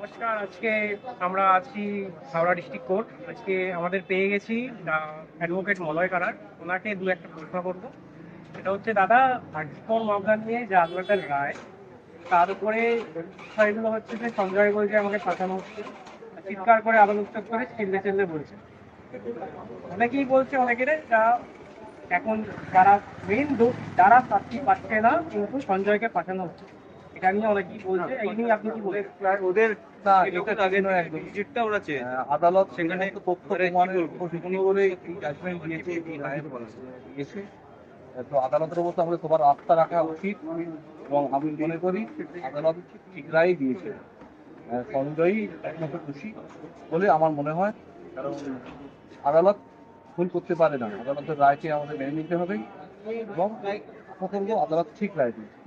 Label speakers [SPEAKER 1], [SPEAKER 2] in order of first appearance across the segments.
[SPEAKER 1] নমস্কার, আজকে আমরা আছি হাওড়া ডিস্ট্রিক্ট কোর্ট। আজকে আমাদের পেয়ে গেছি অ্যাডভোকেট মলয় কারার ওনাকে দু একটা প্রশ্ন করব। সেটা হচ্ছে, দাদা আর্টিফোর মামলা নিয়ে যে আদালতের রায়, তার উপরে বিষয়গুলো হচ্ছে যে সঞ্জয় বলছে আমাকে পাঠানো হচ্ছে। চিৎকার করে আদালত চত্বরে চিল্লে চিল্লে বলছে। অনেকেই বলছে অনেকের যা এখন যারা মেইন দোষ, যারা শাস্তি পাচ্ছে না, কিন্তু সঞ্জয়কে পাঠানো হচ্ছে। এটা নিয়ে অনেকেই বলছে? এই নিয়ে আপনি কি বলবেন
[SPEAKER 2] ওদের
[SPEAKER 3] আদালত
[SPEAKER 2] সেখানে
[SPEAKER 3] তথ্য দিয়েছে। তো আদালতের উপর তো আমাদের সবার আস্থা রাখা উচিত এবং আমি মনে করি আদালত ঠিক রায় দিয়েছে। সঞ্জয়ই একমাত্র খুশি বলে আমার মনে হয় কারণ আদালত ভুল করতে পারে না। আদালতের রায়কে আমাদের মেনে নিতে হবে এবং আশা করব আদালত ঠিক রায় দিয়েছে।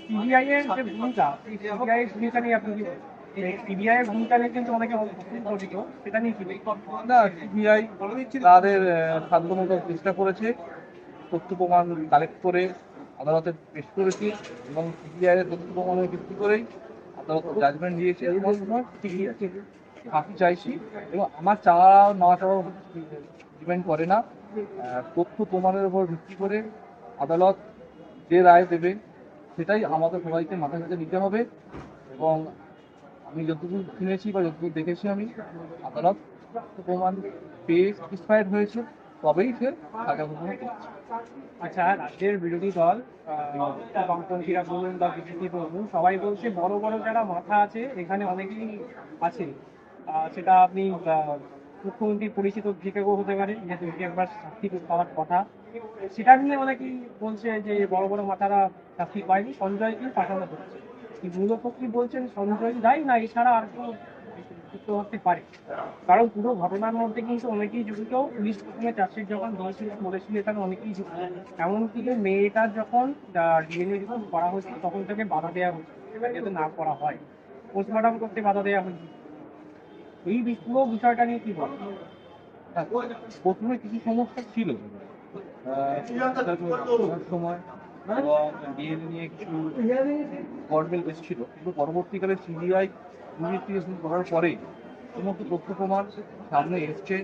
[SPEAKER 1] সিবিআই এর যে ভূমিকা সিবিআই এর ভূমিকা নিয়ে আপনি কি সিবিআই এর ভূমিকা নিয়ে কিন্তু অনেকে গঠিত সেটা নিয়ে কি
[SPEAKER 3] না সিবিআই তাদের সাধ্যমতো চেষ্টা করেছে তথ্য প্রমাণ কালেক্ট করে আদালতে পেশ করেছে এবং সিবিআই এর তথ্য প্রমাণের ভিত্তি করেই আদালত জাজমেন্ট দিয়েছে। এবং ঠিকই আছে ফাঁসি চাইছি এবং আমার চাওয়া না চাওয়া ডিপেন্ড করে না তথ্য প্রমাণের উপর ভিত্তি করে আদালত যে রায় দেবে সেটাই আমাদের সবাইকে মাথায় কাছে নিতে হবে এবং আমি যতটুকু শুনেছি বা যতটুকু দেখেছি আমি আদালত প্রমাণ পেয়ে স্যাটিসফাইড হয়েছে তবেই সে ঘোষণা করেছে।
[SPEAKER 1] আচ্ছা রাজ্যের বিরোধী দল বামপন্থীরা বলুন বা বিজেপি বলুন সবাই বলছে বড় বড় যারা মাথা আছে এখানে অনেকেই আছে। সেটা আপনি আহ, মুখ্যমন্ত্রীর পরিচিত যে হতে পারে যেহেতু একবার শাস্তি পাওয়ার কথা সেটা নিয়ে অনেকেই বলছে যে বড় বড় মাথারা শাস্তি পায়নি সঞ্জয়কে পাঠানো হচ্ছে। মূলত কি বলছেন সঞ্জয় দায়ী না এছাড়া আর হতে পারে। কারণ পুরো ঘটনার মধ্যে কিন্তু অনেকেই পুলিশ প্রথমে চার্জশিট যখন বলেছিল এখানে অনেকেই এমনকি মেয়েটার যখন ডিএনএ রিপোর্ট করা হয়েছিল তখন থেকে বাধা দেওয়া যাতে না করা হয়। পোস্টমর্টম করতে বাধা দেওয়া হয়েছে এই পুরো বিষয়টা নিয়ে কি বল
[SPEAKER 3] হ্যাঁ, প্রথমে কিছু সমস্যা ছিল। পরবর্তীকালে সিবিআই ইনভেস্টিগেশন করার পরে সমস্ত তথ্য প্রমাণ সামনে এসছে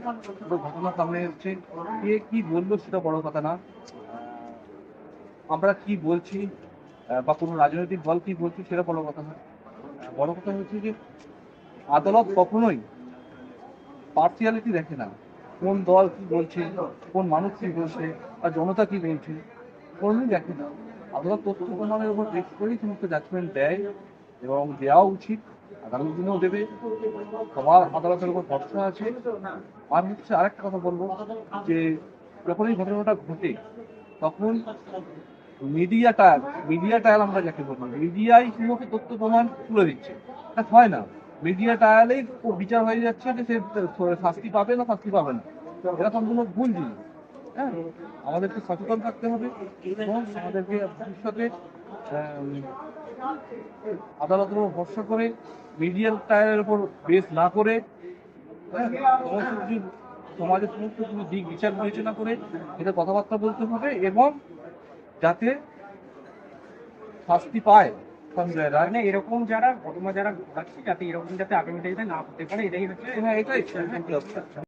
[SPEAKER 3] ঘটনা সামনে এসছে কে কি বলল সেটা বড় কথা না আমরা কি বলছি বা কোনো রাজনৈতিক দল কি বলছি সেটা বড় কথা না বড় কথা হচ্ছে যে আদালত কখনোই পার্সিয়ালিটি দেখে না। কোন দল কি বলছে, কোন মানুষ কি বলছে, আর জনতা কি বলছে কোনোদিন দেখে না। আদালত তথ্য প্রমাণের উপর বেশ করেই সমস্ত জাজমেন্ট দেয় এবং দেওয়া উচিত, আগামী দিনেও দেবে। সবার আদালতের উপর ভরসা আছে। আর হচ্ছে আরেকটা কথা বলব, যে যখন এই ঘটনাটা ঘটে, তখন মিডিয়া টায়াল মিডিয়া টায়াল আমরা যাকে বলি মিডিয়াই সমস্ত তথ্য প্রমাণ তুলে দিচ্ছে। এটা হয় না। মিডিয়া টায়ালেই বিচার হয়ে যাচ্ছে যে সে শাস্তি পাবে না শাস্তি পাবে না। এটা সম্পূর্ণ ভুল জিনিস। হ্যাঁ? আমাদেরকে সচেতন থাকতে হবে এবং আমাদেরকে ভবিষ্যতে আদালতের উপর ভরসা করে মিডিয়ার টায়ারের উপর বেস না করে হ্যাঁ, সমস্ত কিছু সমাজের সমস্ত কিছু দিক বিচার বিবেচনা করে এটা কথাবার্তা বলতে হবে এবং যাতে শাস্তি পায়।
[SPEAKER 1] মানে এরকম যারা ঘটনা যারা ঘটাচ্ছে যাতে এরকম যাতে আগামী দিনে না হতে পারে এটাই হচ্ছে
[SPEAKER 3] হ্যাঁ এটাই